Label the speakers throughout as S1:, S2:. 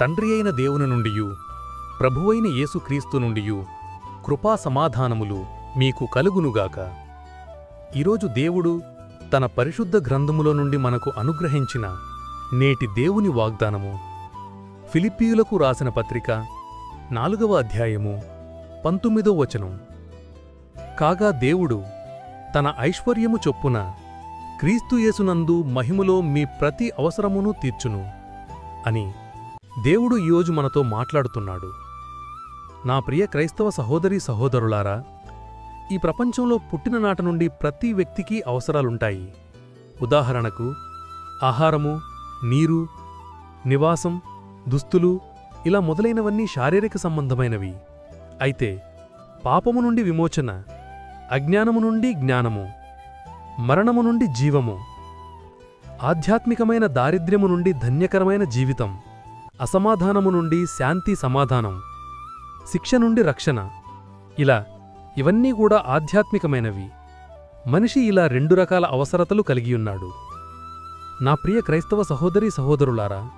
S1: తండ్రి అయిన దేవుని నుండియు ప్రభువైన యేసుక్రీస్తు నుండియు కృపా సమాధానములు మీకు కలుగునుగాక. ఈరోజు దేవుడు తన పరిశుద్ధ గ్రంథములో నుండి మనకు అనుగ్రహించిన నేటి దేవుని వాగ్దానము. ఫిలిప్పీయులకు రాసిన పత్రిక నాలుగవ అధ్యాయము పంతొమ్మిదో వచనం. కాగా దేవుడు తన ఐశ్వర్యము చొప్పున క్రీస్తుయేసునందు మహిమలో మీ ప్రతి అవసరమును తీర్చును అని దేవుడు ఈరోజు మనతో మాట్లాడుతున్నాడు. నా ప్రియ క్రైస్తవ సహోదరీ సహోదరులారా ఈ ప్రపంచంలో పుట్టిన నాట నుండి ప్రతి వ్యక్తికి అవసరాలుంటాయి. ఉదాహరణకు ఆహారము నీరు నివాసం దుస్తులు ఇలా మొదలైనవన్నీ శారీరక సంబంధమైనవి. అయితే పాపము నుండి విమోచన అజ్ఞానము నుండి జ్ఞానము మరణము నుండి జీవము ఆధ్యాత్మికమైన దారిద్ర్యము నుండి ధన్యకరమైన జీవితం. అసమాధానము నుండి శాంతి సమాధానం శిక్ష నుండి రక్షణ. ఇలా ఇవన్నీ కూడా ఆధ్యాత్మికమైనవి. మనిషి ఇలా రెండు రకాల అవసరతలు కలిగియున్నాడు నా ప్రియ క్రైస్తవ సహోదరీ సహోదరులారా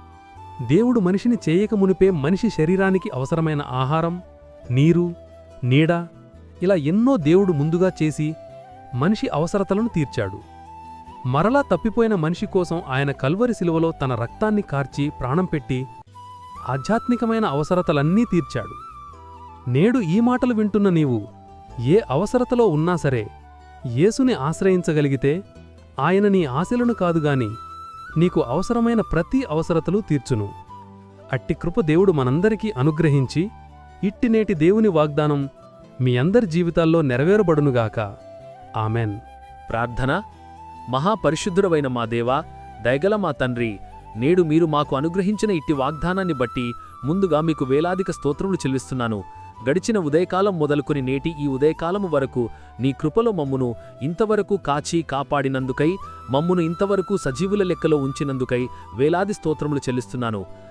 S1: దేవుడు మనిషిని చేయక మునిపే మనిషి శరీరానికి అవసరమైన ఆహారం నీరు నీడ ఇలా ఎన్నో దేవుడు ముందుగా చేసి మనిషి అవసరతలను తీర్చాడు. మరలా తప్పిపోయిన మనిషి కోసం ఆయన కల్వరి శిలువలో తన రక్తాన్ని కార్చి ప్రాణం పెట్టి ఆధ్యాత్మికమైన అవసరతలన్నీ తీర్చాడు. నేడు ఈ మాటలు వింటున్న నీవు ఏ అవసరతలో ఉన్నా సరే యేసుని ఆశ్రయించగలిగితే ఆయన నీ ఆశలను కాదుగాని నీకు అవసరమైన ప్రతి అవసరతలు తీర్చును. అట్టి కృప దేవుడు మనందరికీ అనుగ్రహించి ఇట్టినేటి దేవుని వాగ్దానం మీ అందరి జీవితాల్లో నెరవేరబడునుగాక ఆమెన్.
S2: ప్రార్థన. మహాపరిశుద్ధుడవైన మా దేవా దయగల మా తండ్రి నేడు మీరు మాకు అనుగ్రహించిన ఇట్టి వాగ్దానాన్ని బట్టి ముందుగా మీకు వేలాదిక స్తోత్రములు చెల్లిస్తున్నాను. గడిచిన ఉదయకాలం మొదలుకొని నేటి ఈ ఉదయకాలము వరకు నీ కృపలో మమ్మును ఇంతవరకు కాచి కాపాడినందుకై మమ్మును ఇంతవరకు సజీవుల లెక్కలో ఉంచినందుకై వేలాది స్తోత్రములు చెల్లిస్తున్నాను.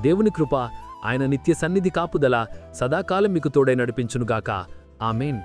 S2: దేవుని కృప ఆయన నిత్య సన్నిధి కాపుదల సదాకాలం మీకు తోడై నడిపించునుగాక. ఆమెన్.